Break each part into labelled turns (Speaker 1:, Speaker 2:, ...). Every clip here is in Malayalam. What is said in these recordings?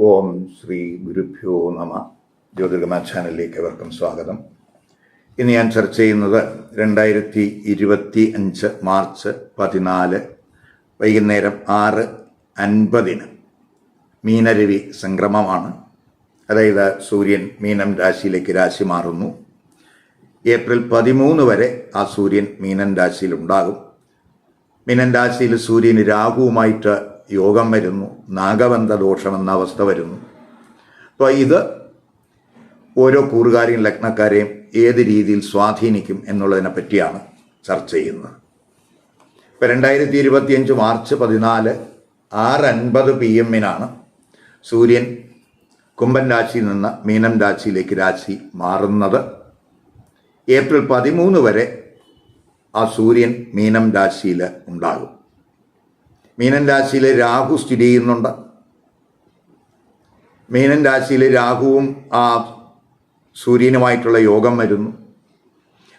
Speaker 1: ഓം ശ്രീ ഗുരുഭ്യോ നമ. ജ്യോതിർഗമ ചാനലിലേക്ക് അവർക്കും സ്വാഗതം. ഇന്ന് ഞാൻ ചർച്ച ചെയ്യുന്നത് രണ്ടായിരത്തി ഇരുപത്തി അഞ്ച് മാർച്ച് പതിനാല് വൈകുന്നേരം ആറ് അൻപതിന് മീനരവി സംക്രമമാണ്. അതായത് സൂര്യൻ മീനം രാശിയിലേക്ക് രാശി മാറുന്നു. ഏപ്രിൽ പതിമൂന്ന് വരെ ആ സൂര്യൻ മീനൻ രാശിയിലുണ്ടാകും മീനൻ രാശിയിൽ സൂര്യന് രാഹുവുമായിട്ട് യോഗം വരുന്നു നാഗബന്ധ ദോഷം എന്ന അവസ്ഥ വരുന്നു. അപ്പോൾ ഇത് ഓരോ കൂറുകാരെയും ലഗ്നക്കാരെയും ഏത് രീതിയിൽ സ്വാധീനിക്കും എന്നുള്ളതിനെ പറ്റിയാണ് ചർച്ച ചെയ്യുന്നത്. ഇപ്പം രണ്ടായിരത്തി ഇരുപത്തിയഞ്ച് മാർച്ച് പതിനാല് ആറ് അൻപത് പി എമ്മിനാണ് സൂര്യൻ കുംഭൻ രാശിയിൽ നിന്ന് മീനം രാശിയിലേക്ക് രാശി മാറുന്നത്. ഏപ്രിൽ പതിമൂന്ന് വരെ ആ സൂര്യൻ മീനം രാശിയിൽ ഉണ്ടാകും. മീനൻ രാശിയിൽ രാഹു സ്ഥിതി ചെയ്യുന്നുണ്ട്. മീനൻ രാശിയിൽ രാഹുവും ആ സൂര്യനുമായിട്ടുള്ള യോഗം വരുന്നു.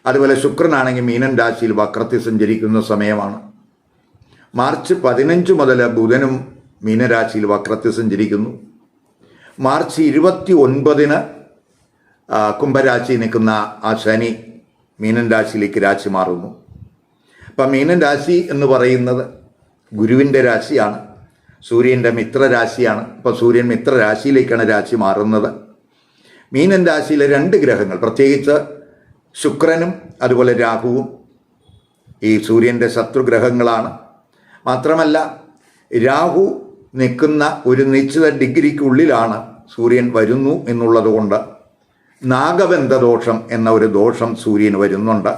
Speaker 1: അതുപോലെ ശുക്രനാണെങ്കിൽ മീനൻ രാശിയിൽ വക്രത്തിൽ സഞ്ചരിക്കുന്ന സമയമാണ്. മാർച്ച് പതിനഞ്ച് മുതൽ ബുധനും മീനരാശിയിൽ വക്രത്തിൽ സഞ്ചരിക്കുന്നു. മാർച്ച് ഇരുപത്തി ഒൻപതിന് കുംഭരാശി നിൽക്കുന്ന ആ ശനി മീനൻ രാശിയിലേക്ക് രാശി മാറുന്നു. അപ്പം മീനൻ രാശി എന്ന് പറയുന്നത് ഗുരുവിന്റെ രാശിയാണ്. സൂര്യന്റെ മിത്രരാശിയാണ് അപ്പോൾ സൂര്യൻ മിത്രരാശിയിലേക്കാണ് രാശി മാറുന്നത്. മീനൻ രാശിയിലെ രണ്ട് ഗ്രഹങ്ങൾ പ്രത്യേകിച്ച് ശുക്രനും അതുപോലെ രാഹുവും ഈ സൂര്യന്റെ ശത്രുഗ്രഹങ്ങളാണ് മാത്രമല്ല രാഹു നിൽക്കുന്ന ഒരു നിശ്ചിത ഡിഗ്രിക്കുള്ളിലാണ് സൂര്യൻ വരുന്നു എന്നുള്ളതുകൊണ്ട് നാഗബന്ധദോഷം ദോഷം എന്ന ഒരു ദോഷം സൂര്യന് വരുന്നുണ്ട്.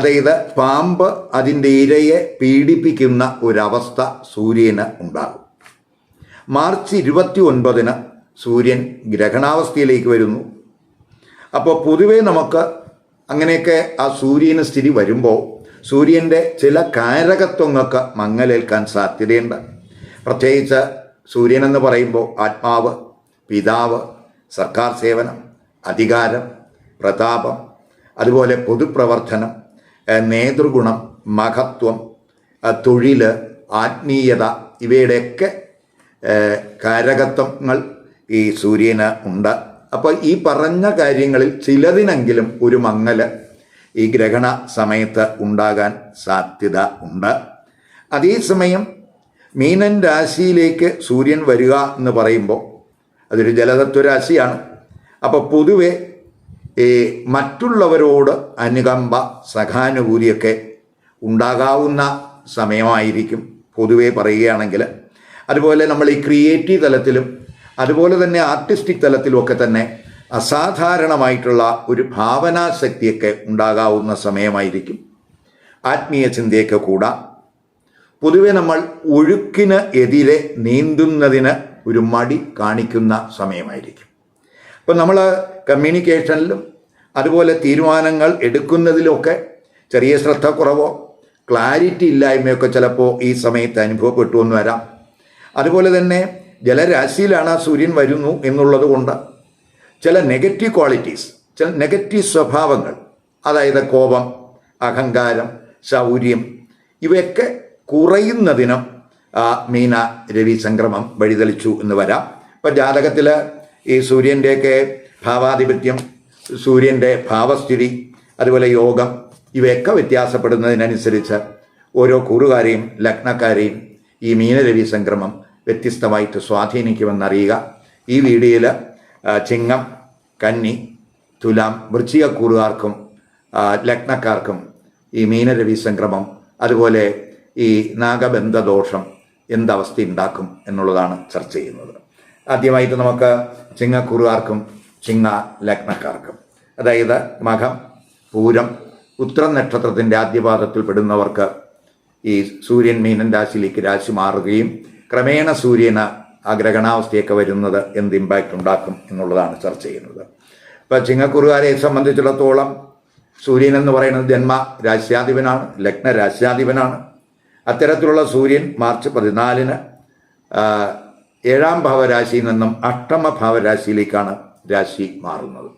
Speaker 1: അതായത് പാമ്പ് അതിന്റെ ഇരയെ പീഡിപ്പിക്കുന്ന ഒരവസ്ഥ സൂര്യന് ഉണ്ടാകും. മാർച്ച് ഇരുപത്തി ഒൻപതിന് സൂര്യൻ ഗ്രഹണാവസ്ഥയിലേക്ക് വരുന്നു. അപ്പോൾ പൊതുവെ നമുക്ക് അങ്ങനെയൊക്കെ ആ സൂര്യന് സ്ഥിതി വരുമ്പോൾ സൂര്യന്റെ ചില കാരകത്വങ്ങൾക്ക് മങ്ങലേൽക്കാൻ സാധ്യതയുണ്ട്. പ്രത്യേകിച്ച് സൂര്യനെന്ന് പറയുമ്പോൾ ആത്മാവ് പിതാവ് സർക്കാർ സേവനം അധികാരം പ്രതാപം അതുപോലെ പൊതുപ്രവർത്തനം നേതൃഗുണം മഹത്വം തൊഴിൽ ആത്മീയത ഇവയുടെയൊക്കെ കാരകത്വങ്ങൾ ഈ സൂര്യന് ഉണ്ട്. അപ്പോൾ ഈ പറഞ്ഞ കാര്യങ്ങളിൽ ചിലതിനെങ്കിലും ഒരു മങ്ങൽ ഈ ഗ്രഹണ സമയത്ത് ഉണ്ടാകാൻ സാധ്യത ഉണ്ട്. അതേസമയം മീനൻ രാശിയിലേക്ക് സൂര്യൻ വരിക എന്ന് പറയുമ്പോൾ അതൊരു ജലതത്വ രാശിയാണ് അപ്പോൾ പൊതുവെ ഈ മറ്റുള്ളവരോട് അനുകമ്പ സഹാനുഭൂതിയൊക്കെ ഉണ്ടാകാവുന്ന സമയമായിരിക്കും പൊതുവെ പറയുകയാണെങ്കിൽ. അതുപോലെ നമ്മൾ ഈ ക്രിയേറ്റീവ് തലത്തിലും അതുപോലെ തന്നെ ആർട്ടിസ്റ്റിക് തലത്തിലുമൊക്കെ തന്നെ അസാധാരണമായിട്ടുള്ള ഒരു ഭാവനാശക്തിയൊക്കെ ഉണ്ടാകാവുന്ന സമയമായിരിക്കും. ആത്മീയ ചിന്തയൊക്കെ കൂടാ. പൊതുവെ നമ്മൾ ഒഴുക്കിന് എതിരെ നീന്തുന്നതിന് ഒരു മടി കാണിക്കുന്ന സമയമായിരിക്കും. അപ്പം നമ്മൾ കമ്മ്യൂണിക്കേഷനിലും അതുപോലെ തീരുമാനങ്ങൾ എടുക്കുന്നതിലൊക്കെ ചെറിയ ശ്രദ്ധ കുറവോ ക്ലാരിറ്റി ഇല്ലായ്മയൊക്കെ ചിലപ്പോൾ ഈ സമയത്ത് അനുഭവപ്പെട്ടു എന്ന് വരാം. അതുപോലെ തന്നെ ജലരാശിയിലാണ് ആ സൂര്യൻ വരുന്നു എന്നുള്ളത് കൊണ്ട് ചില നെഗറ്റീവ് ക്വാളിറ്റീസ് ചില നെഗറ്റീവ് സ്വഭാവങ്ങൾ അതായത് കോപം അഹങ്കാരം ശൗര്യം ഇവയൊക്കെ കുറയുന്നതിനും മീന രവി സംക്രമം വഴിതെളിച്ചു എന്ന് വരാം. ഇപ്പം ജാതകത്തിൽ ഈ സൂര്യന്റെയൊക്കെ ഭാവാധിപത്യം സൂര്യന്റെ ഭാവസ്ഥിതി അതുപോലെ യോഗം ഇവയൊക്കെ വ്യത്യാസപ്പെടുന്നതിനനുസരിച്ച് ഓരോ കൂറുകാരെയും ലഗ്നക്കാരെയും ഈ മീനരവി സംക്രമം വ്യത്യസ്തമായിട്ട് സ്വാധീനിക്കുമെന്നറിയുക. ഈ വീഡിയോയിൽ ചിങ്ങം കന്നി തുലാം വൃശ്ചിക കൂറുകാർക്കും ലഗ്നക്കാർക്കും ഈ മീനരവി സംക്രമം അതുപോലെ ഈ നാഗബന്ധദോഷം എന്തവസ്ഥ ഉണ്ടാക്കും എന്നുള്ളതാണ് ചർച്ച ചെയ്യുന്നത്. ആദ്യമായിട്ട് നമുക്ക് ചിങ്ങക്കുറുകാർക്കും ചിങ്ങ ലഗ്നക്കാർക്കും. അതായത് മകം പൂരം ഉത്രം നക്ഷത്രത്തിന്റെ ആദ്യപാദത്തിൽ പെടുന്നവർക്ക് ഈ സൂര്യൻ മീനൻ രാശിയിലേക്ക് രാശി മാറുകയും ക്രമേണ സൂര്യന് ആ ഗ്രഹണാവസ്ഥയൊക്കെ വരുന്നത് എന്ത് ഇമ്പാക്റ്റ് ഉണ്ടാക്കും എന്നുള്ളതാണ് ചർച്ച ചെയ്യുന്നത്. ഇപ്പോൾ ചിങ്ങക്കുറുകാരെ സംബന്ധിച്ചിടത്തോളം സൂര്യൻ എന്ന് പറയുന്നത് ജന്മ രാശ്യാധിപനാണ് ലഗ്ന രാശ്യാധിപനാണ്. അത്തരത്തിലുള്ള സൂര്യൻ മാർച്ച് പതിനാലിന് ഏഴാം ഭാവരാശിയിൽ നിന്നും അഷ്ടമ ഭാവരാശിയിലേക്കാണ് രാശി മാറുന്നത്.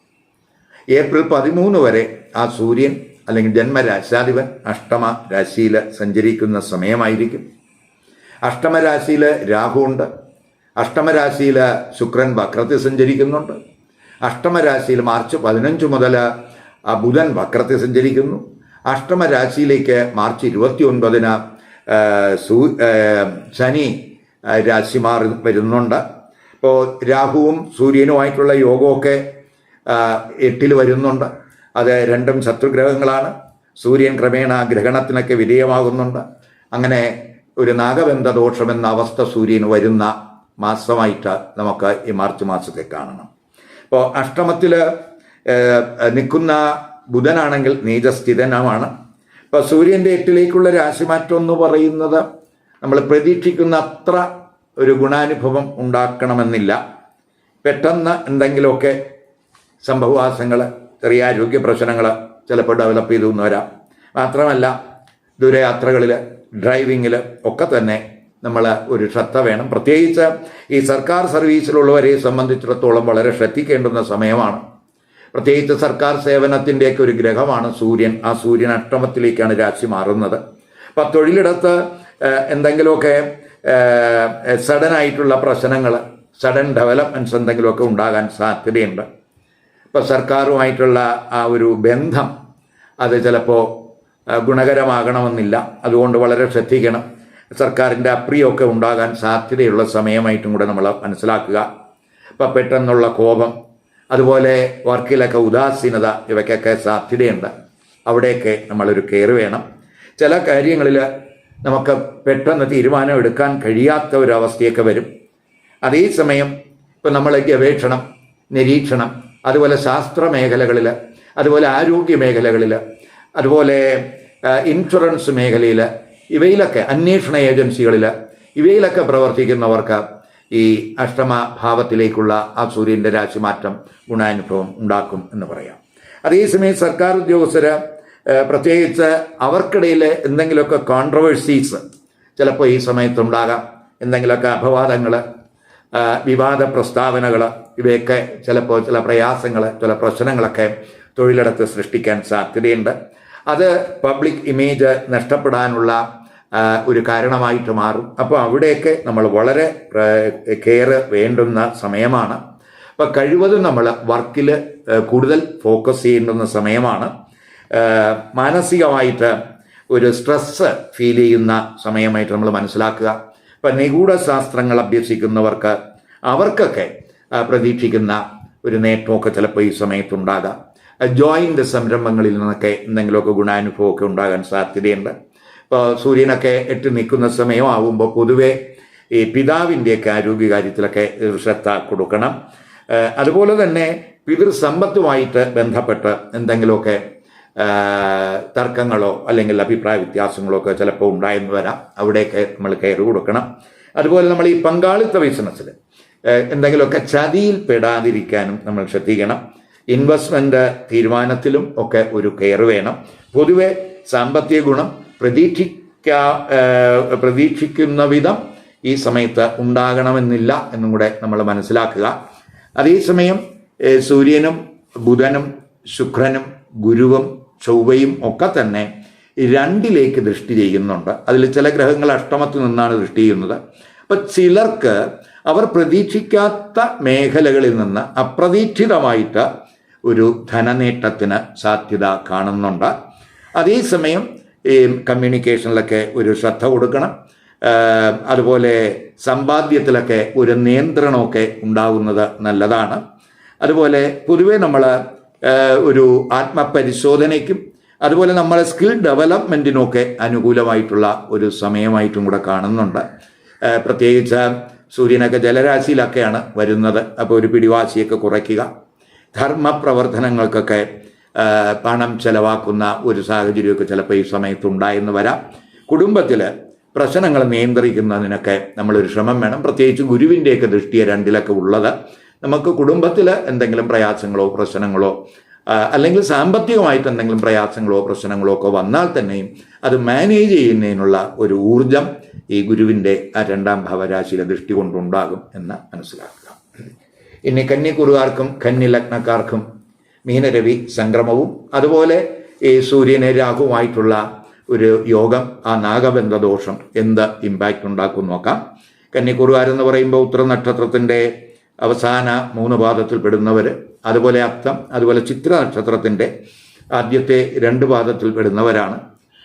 Speaker 1: ഏപ്രിൽ പതിമൂന്ന് വരെ ആ സൂര്യൻ അല്ലെങ്കിൽ ജന്മരാശാധിപൻ അഷ്ടമ രാശിയിൽ സഞ്ചരിക്കുന്ന സമയമായിരിക്കും. അഷ്ടമരാശിയിൽ രാഹുണ്ട് അഷ്ടമരാശിയിൽ ശുക്രൻ വക്രത്തിൽ സഞ്ചരിക്കുന്നുണ്ട്. അഷ്ടമരാശിയിൽ മാർച്ച് പതിനഞ്ച് മുതൽ ആ ബുധൻ വക്രത്തിൽ സഞ്ചരിക്കുന്നു. അഷ്ടമരാശിയിലേക്ക് മാർച്ച് ഇരുപത്തി ഒൻപതിന് ശനി രാശി മാറി വരുന്നുണ്ട്. ഇപ്പോൾ രാഹുവും സൂര്യനുമായിട്ടുള്ള യോഗമൊക്കെ എട്ടിൽ വരുന്നുണ്ട്. അത് രണ്ടും ശത്രുഗ്രഹങ്ങളാണ്. സൂര്യൻ ക്രമേണ ഗ്രഹണത്തിനൊക്കെ വിധേയമാകുന്നുണ്ട്. അങ്ങനെ ഒരു നാഗബന്ധ ദോഷമെന്ന അവസ്ഥ സൂര്യന് വരുന്ന മാസമായിട്ട് നമുക്ക് ഈ മാർച്ച് മാസത്തെ കാണണം. ഇപ്പോൾ അഷ്ടമത്തിൽ നിൽക്കുന്ന ബുധനാണെങ്കിൽ നീചസ്ഥിതനമാണ് ഇപ്പോൾ സൂര്യന്റെ എട്ടിലേക്കുള്ള രാശിമാറ്റം എന്ന് പറയുന്നത് നമ്മൾ പ്രതീക്ഷിക്കുന്ന അത്ര ഒരു ഗുണാനുഭവം ഉണ്ടാക്കണമെന്നില്ല. പെട്ടെന്ന് എന്തെങ്കിലുമൊക്കെ സംഭവവാസങ്ങൾ ചെറിയ ആരോഗ്യ പ്രശ്നങ്ങൾ ചിലപ്പോൾ ഡെവലപ്പ് ചെയ്തു എന്ന് വരാം. മാത്രമല്ല ദൂരയാത്രകളിൽ ഡ്രൈവിങ്ങിൽ ഒക്കെ തന്നെ നമ്മൾ ഒരു ശ്രദ്ധ വേണം. പ്രത്യേകിച്ച് ഈ സർക്കാർ സർവീസിലുള്ളവരെ സംബന്ധിച്ചിടത്തോളം വളരെ ശ്രദ്ധിക്കേണ്ടുന്ന സമയമാണ്. പ്രത്യേകിച്ച് സർക്കാർ സേവനത്തിന്റെയൊക്കെ ഒരു ഗ്രഹമാണ് സൂര്യൻ. ആ സൂര്യൻ അഷ്ടമത്തിലേക്കാണ് രാശി മാറുന്നത്. അപ്പം തൊഴിലിടത്ത് എന്തെങ്കിലുമൊക്കെ സഡൻ ആയിട്ടുള്ള പ്രശ്നങ്ങൾ സഡൻ ഡെവലപ്മെന്റ്സ് എന്തെങ്കിലുമൊക്കെ ഉണ്ടാകാൻ സാധ്യതയുണ്ട്. ഇപ്പോൾ സർക്കാരുമായിട്ടുള്ള ആ ഒരു ബന്ധം അത് ഗുണകരമാകണമെന്നില്ല. അതുകൊണ്ട് വളരെ ശ്രദ്ധിക്കണം. സർക്കാരിന്റെ അപ്രിയമൊക്കെ ഉണ്ടാകാൻ സാധ്യതയുള്ള സമയമായിട്ടും കൂടെ നമ്മൾ മനസ്സിലാക്കുക. ഇപ്പം പെട്ടെന്നുള്ള കോപം അതുപോലെ വർക്കിലൊക്കെ ഉദാസീനത ഇവയ്ക്കൊക്കെ സാധ്യതയുണ്ട്. അവിടെയൊക്കെ നമ്മളൊരു കെയർ വേണം. ചില കാര്യങ്ങളിൽ നമുക്ക് പെട്ടെന്ന് തീരുമാനം എടുക്കാൻ കഴിയാത്ത ഒരു അവസ്ഥയൊക്കെ വരും. അതേസമയം ഇപ്പം നമ്മൾ ഗവേഷണം നിരീക്ഷണം അതുപോലെ ശാസ്ത്ര മേഖലകളിൽ അതുപോലെ ആരോഗ്യ മേഖലകളിൽ അതുപോലെ ഇൻഷുറൻസ് മേഖലയിൽ ഇവയിലൊക്കെ അന്വേഷണ ഏജൻസികളിൽ ഇവയിലൊക്കെ പ്രവർത്തിക്കുന്നവർക്ക് ഈ അഷ്ടമ ഭാവത്തിലേക്കുള്ള ആ സൂര്യന്റെ രാശിമാറ്റം ഗുണാനുഭവം ഉണ്ടാക്കും എന്ന് പറയാം. അതേസമയം സർക്കാർ ഉദ്യോഗസ്ഥർ പ്രത്യേകിച്ച് അവർക്കിടയിൽ എന്തെങ്കിലുമൊക്കെ കോൺട്രവേഴ്സീസ് ചിലപ്പോൾ ഈ സമയത്തുണ്ടാകാം. എന്തെങ്കിലുമൊക്കെ അപവാദങ്ങൾ വിവാദ പ്രസ്താവനകൾ ഇവയൊക്കെ ചിലപ്പോൾ ചില പ്രയാസങ്ങൾ ചില പ്രശ്നങ്ങളൊക്കെ തൊഴിലിടത്ത് സൃഷ്ടിക്കാൻ സാധ്യതയുണ്ട്. അത് പബ്ലിക് ഇമേജ് നഷ്ടപ്പെടാനുള്ള ഒരു കാരണമായിട്ട് മാറും. അപ്പോൾ അവിടെയൊക്കെ നമ്മൾ വളരെ കെയർ വേണ്ടുന്ന സമയമാണ്. അപ്പോൾ കഴിവതും നമ്മൾ വർക്കിൽ കൂടുതൽ ഫോക്കസ് ചെയ്യേണ്ടുന്ന സമയമാണ്. മാനസികമായിട്ട് ഒരു സ്ട്രെസ് ഫീൽ ചെയ്യുന്ന സമയമായിട്ട് നമ്മൾ മനസ്സിലാക്കുക. ഇപ്പം നിഗൂഢ ശാസ്ത്രങ്ങൾ അഭ്യസിക്കുന്നവർക്ക് അവർക്കൊക്കെ പ്രതീക്ഷിക്കുന്ന ഒരു നേട്ടമൊക്കെ ചിലപ്പോൾ ഈ സമയത്തുണ്ടാകാം. ജോയിന്റ് സംരംഭങ്ങളിൽ നിന്നൊക്കെ എന്തെങ്കിലുമൊക്കെ ഗുണാനുഭവമൊക്കെ ഉണ്ടാകാൻ സാധ്യതയുണ്ട്. ഇപ്പോൾ സൂര്യനൊക്കെ എട്ട് നിൽക്കുന്ന സമയമാകുമ്പോൾ പൊതുവെ ഈ പിതാവിന്റെയൊക്കെ ആരോഗ്യകാര്യത്തിലൊക്കെ കാര്യത്തിലൊക്കെ ശ്രദ്ധ കൊടുക്കണം. അതുപോലെ തന്നെ പിതൃസമ്പത്തുമായിട്ട് ബന്ധപ്പെട്ട് എന്തെങ്കിലുമൊക്കെ തർക്കങ്ങളോ അല്ലെങ്കിൽ അഭിപ്രായ വ്യത്യാസങ്ങളോ ഒക്കെ ചിലപ്പോൾ ഉണ്ടായെന്ന് വരാം. അവിടെയൊക്കെ നമ്മൾ കെയർ കൊടുക്കണം. അതുപോലെ നമ്മൾ ഈ പങ്കാളിത്ത ബിസിനസ്സിൽ എന്തെങ്കിലുമൊക്കെ ചതിയിൽ പെടാതിരിക്കാനും നമ്മൾ ശ്രദ്ധിക്കണം. ഇൻവെസ്റ്റ്മെന്റ് തീരുമാനത്തിലും ഒക്കെ ഒരു കെയർ വേണം. പൊതുവെ സാമ്പത്തിക ഗുണം പ്രതീക്ഷിക്കാ പ്രതീക്ഷിക്കുന്ന വിധം ഈ സമയത്ത് ഉണ്ടാകണമെന്നില്ല എന്നും കൂടെ നമ്മൾ മനസ്സിലാക്കുക. അതേസമയം സൂര്യനും ബുധനും ശുക്രനും ഗുരുവും ചൊവ്വയും ഒക്കെ തന്നെ രണ്ടിലേക്ക് ദൃഷ്ടി ചെയ്യുന്നുണ്ട്. അതിൽ ചില ഗ്രഹങ്ങൾ അഷ്ടമത്തിൽ നിന്നാണ് ദൃഷ്ടി ചെയ്യുന്നത്. അപ്പം ചിലർക്ക് അവർ പ്രതീക്ഷിക്കാത്ത മേഖലകളിൽ നിന്ന് അപ്രതീക്ഷിതമായിട്ട് ഒരു ധനനേട്ടത്തിന് സാധ്യത കാണുന്നുണ്ട്. അതേസമയം ഈ കമ്മ്യൂണിക്കേഷനിലൊക്കെ ഒരു ശ്രദ്ധ കൊടുക്കണം. അതുപോലെ സമ്പാദ്യത്തിലൊക്കെ ഒരു നിയന്ത്രണമൊക്കെ ഉണ്ടാകുന്നത് നല്ലതാണ്. അതുപോലെ പൊതുവേ നമ്മൾ ഒരു ആത്മപരിശോധനയ്ക്കും അതുപോലെ നമ്മളെ സ്കിൽ ഡെവലപ്മെന്റിനൊക്കെ അനുകൂലമായിട്ടുള്ള ഒരു സമയമായിട്ടും കൂടെ കാണുന്നുണ്ട്. പ്രത്യേകിച്ച് സൂര്യനൊക്കെ ജലരാശിയിലൊക്കെയാണ് വരുന്നത്. അപ്പോൾ ഒരു പിടിവാശിയൊക്കെ കുറയ്ക്കുക. ധർമ്മപ്രവർത്തനങ്ങൾക്കൊക്കെ പണം ചെലവാക്കുന്ന ഒരു സാഹചര്യമൊക്കെ ചിലപ്പോൾ ഈ സമയത്ത് ഉണ്ടായെന്ന് വരാം. കുടുംബത്തിൽ പ്രശ്നങ്ങൾ നിയന്ത്രിക്കുന്നതിനൊക്കെ നമ്മളൊരു ശ്രമം വേണം. പ്രത്യേകിച്ച് ഗുരുവിന്റെയൊക്കെ ദൃഷ്ടിയെ രണ്ടിലൊക്കെ ഉള്ളത്. നമുക്ക് കുടുംബത്തിൽ എന്തെങ്കിലും പ്രയാസങ്ങളോ പ്രശ്നങ്ങളോ അല്ലെങ്കിൽ സാമ്പത്തികമായിട്ട് എന്തെങ്കിലും പ്രയാസങ്ങളോ പ്രശ്നങ്ങളോ ഒക്കെ വന്നാൽ തന്നെയും അത് മാനേജ് ചെയ്യുന്നതിനുള്ള ഒരു ഊർജം ഈ ഗുരുവിന്റെ ആ രണ്ടാം ഭാവരാശിയിലെ ദൃഷ്ടി കൊണ്ടുണ്ടാകും എന്ന് മനസ്സിലാക്കുക. ഇനി കന്യക്കുറുകാർക്കും കന്നി ലഗ്നക്കാർക്കും മീനരവി സംക്രമവും അതുപോലെ ഈ സൂര്യനെ രാഹുവായിട്ടുള്ള ഒരു യോഗം ആ നാഗബന്ധ ദോഷം എന്ത് ഇമ്പാക്റ്റ് ഉണ്ടാക്കും നോക്കാം. കന്നിക്കുറുകാരെന്ന് പറയുമ്പോൾ ഉത്തര നക്ഷത്രത്തിന്റെ അവസാന മൂന്ന് പാദത്തിൽ പെടുന്നവർ അതുപോലെ അത്തം അതുപോലെ ചിത്ര നക്ഷത്രത്തിന്റെ ആദ്യത്തെ രണ്ട് പാദത്തിൽ പെടുന്നവരാണ്.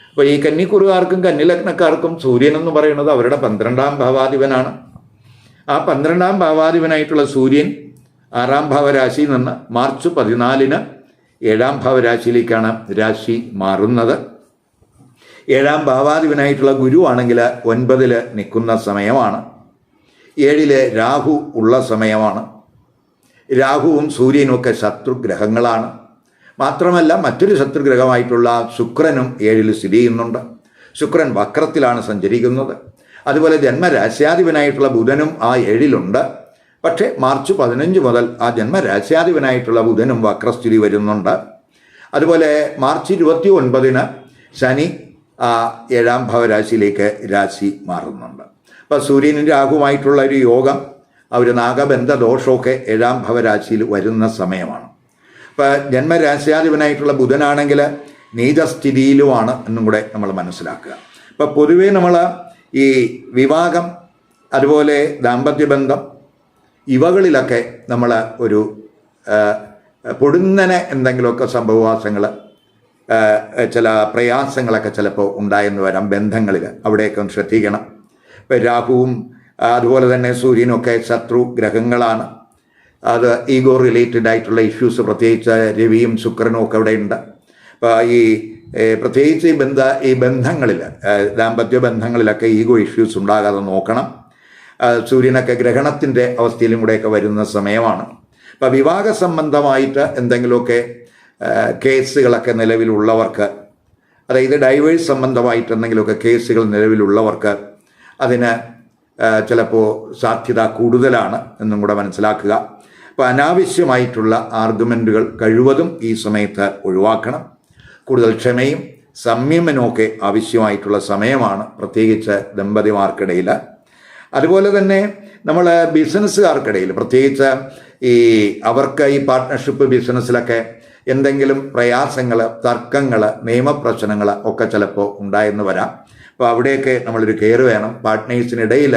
Speaker 1: അപ്പോൾ ഈ കന്നിക്കുറുകാർക്കും കന്നിലഗ്നക്കാർക്കും സൂര്യൻ എന്ന് പറയുന്നത് അവരുടെ പന്ത്രണ്ടാം ഭാവാധിപനാണ്. ആ പന്ത്രണ്ടാം ഭാവാധിപനായിട്ടുള്ള സൂര്യൻ ആറാം ഭാവരാശിയിൽ നിന്ന് മാർച്ച് പതിനാലിന് ഏഴാം ഭാവരാശിയിലേക്കാണ് രാശി മാറുന്നത്. ഏഴാം ഭാവാധിപനായിട്ടുള്ള ഗുരുവാണെങ്കിൽ ഒൻപതിൽ നിൽക്കുന്ന സമയമാണ്. ഏഴിൽ രാഹു ഉള്ള സമയമാണ്. രാഹുവും സൂര്യനും ഒക്കെ ശത്രുഗ്രഹങ്ങളാണ്. മാത്രമല്ല മറ്റൊരു ശത്രുഗ്രഹമായിട്ടുള്ള ശുക്രനും ഏഴിൽ സ്ഥിതി ചെയ്യുന്നുണ്ട്. ശുക്രൻ വക്രത്തിലാണ് സഞ്ചരിക്കുന്നത്. അതുപോലെ ജന്മരാശ്യാധിപനായിട്ടുള്ള ബുധനും ആ ഏഴിലുണ്ട്. പക്ഷേ മാർച്ച് പതിനഞ്ച് മുതൽ ആ ജന്മരാശ്യാധിപനായിട്ടുള്ള ബുധനും വക്രസ്ഥിതി വരുന്നുണ്ട്. അതുപോലെ മാർച്ച് ഇരുപത്തി ഒൻപതിന് ശനി ഏഴാം ഭാവരാശിയിലേക്ക് രാശി മാറുന്നുണ്ട്. അപ്പോൾ സൂര്യനും രാഹുവുമായിട്ടുള്ള ഒരു യോഗം അവർ നാഗബന്ധ ദോഷമൊക്കെ ഏഴാം ഭവരാശിയിൽ വരുന്ന സമയമാണ്. അപ്പോൾ ജന്മരാശ്യാധിപനായിട്ടുള്ള ബുധനാണെങ്കിൽ നീതസ്ഥിതിയിലുമാണ് എന്നും കൂടെ നമ്മൾ മനസ്സിലാക്കുക. അപ്പോൾ പൊതുവേ നമ്മൾ ഈ വിവാഹം അതുപോലെ ദാമ്പത്യബന്ധം ഇവകളിലൊക്കെ നമ്മൾ ഒരു പൊടുന്നനെ എന്തെങ്കിലുമൊക്കെ സംഭവവാസങ്ങൾ ചില പ്രയാസങ്ങളൊക്കെ ചിലപ്പോൾ ഉണ്ടായെന്ന് വരാം ബന്ധങ്ങളിൽ. അവിടെയൊക്കെ ഒന്ന് ശ്രദ്ധിക്കണം. ഇപ്പം രാഹുവും അതുപോലെ തന്നെ സൂര്യനൊക്കെ ശത്രു ഗ്രഹങ്ങളാണ്. അത് ഈഗോ റിലേറ്റഡ് ആയിട്ടുള്ള ഇഷ്യൂസ് പ്രത്യേകിച്ച് രവിയും ശുക്രനും ഒക്കെ അവിടെ ഉണ്ട്. അപ്പോൾ ഈ പ്രത്യേകിച്ച് ഈ ബന്ധ ഈ ബന്ധങ്ങളിൽ ദാമ്പത്യ ബന്ധങ്ങളിലൊക്കെ ഈഗോ ഇഷ്യൂസ് ഉണ്ടാകാതെ നോക്കണം. സൂര്യനൊക്കെ ഗ്രഹണത്തിന്റെ അവസ്ഥയിലും കൂടെയൊക്കെ വരുന്ന സമയമാണ്. അപ്പോൾ വിവാഹ സംബന്ധമായിട്ട് എന്തെങ്കിലുമൊക്കെ കേസുകളൊക്കെ നിലവിലുള്ളവർക്ക് അതായത് ഡൈവേഴ്സ് സംബന്ധമായിട്ട് എന്തെങ്കിലുമൊക്കെ കേസുകൾ നിലവിലുള്ളവർക്ക് അതിന് ചിലപ്പോൾ സാധ്യത കൂടുതലാണ് എന്നും കൂടെ മനസ്സിലാക്കുക. അപ്പോൾ അനാവശ്യമായിട്ടുള്ള ആർഗ്യുമെന്റുകൾ കഴിവതും ഈ സമയത്ത് ഒഴിവാക്കണം. കൂടുതൽ ക്ഷമയും സംയമനമൊക്കെ ആവശ്യമായിട്ടുള്ള സമയമാണ് പ്രത്യേകിച്ച് ദമ്പതിമാർക്കിടയിൽ അതുപോലെ തന്നെ നമ്മൾ ബിസിനസ്സുകാർക്കിടയിൽ പ്രത്യേകിച്ച് ഈ അവർക്ക് ഈ പാർട്ട്ണർഷിപ്പ് ബിസിനസ്സിലൊക്കെ എന്തെങ്കിലും പ്രയാസങ്ങൾ തർക്കങ്ങൾ നിയമപ്രശ്നങ്ങൾ ഒക്കെ ചിലപ്പോൾ ഉണ്ടായെന്ന് വരാം. അപ്പോൾ അവിടെയൊക്കെ നമ്മളൊരു കെയർ വേണം. പാർട്ട്നേഴ്സിനിടയിൽ